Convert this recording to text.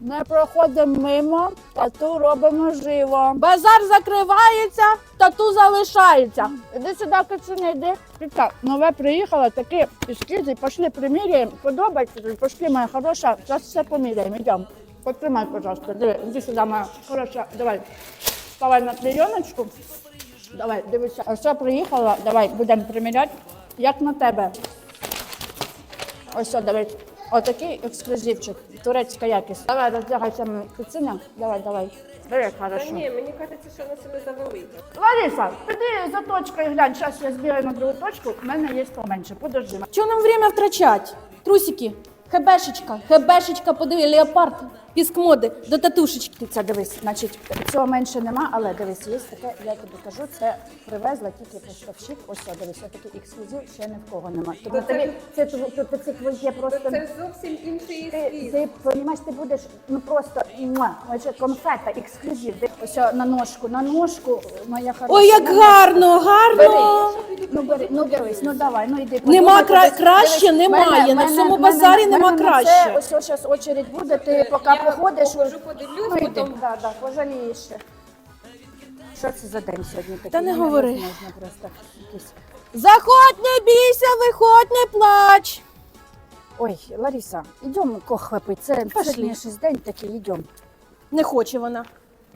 Не проходимо мимо, тату робимо живо. Базар закривається, тату залишається. Іди сюди, кицюня, йди. Так, нове приїхало, таке ескізи, пішли приміряємо. Подобається, пішли, моя хороша. Зараз все поміряємо, йдемо. Потримай, пожалуйста, диви, іди сюди, моя хороша, давай. Вставай на клейоночку. Давай, дивися. Ось що приїхала, давай, будемо приміряти, як на тебе. Ось що, дивись. Отакий ексклюзивчик, турецька якість. Давай, роздягайся, кицюня. Давай, давай. Диви, Та хорошо. ні, мені кажеться, що на себе завелика. Лариса, піди за точкою глянь, зараз я збігаю на другу точку, в мене є поменше, подожди. Чого нам время втрачати? Трусики, хебешечка, хебешечка, подиви, леопард, піск моди, до татушечки. Це дивись, значить, цього менше нема, але дивись, є таке, я тобі кажу, це привезла тільки поставщик. Ось це, дивись, ось такий ексклюзив ще ні в кого нема. Тому це- тобі це, тв- це, це, це твоє просто. Це зовсім інший Ти, ескіз. ти розумієш, ти будеш ну просто муа, ось конфета, ексклюзив. Ось на ножку, на ножку, моя хороша. Ой, як на ножку. гарно, гарно. Ну ну дивись, ну давай, ну йди. Нема подумай, кра- дивись, краще дивись, немає, мене- на мене- всьому мене- базарі мене нема на краще. Це, ось зараз очередь буде, ти поки Я приходиш. походжу, подивлюсь, ну, йди, потім- Да, да, пожалієш ще. Що це за день сьогодні такий? Та не Ну, говори. невозможно просто якийсь. Заходь, не бійся, виходь, не плач. Ой, Лариса, йдемо кохви пити. Це Пошли. сьогодні щось день такий, йдемо. Не хоче вона.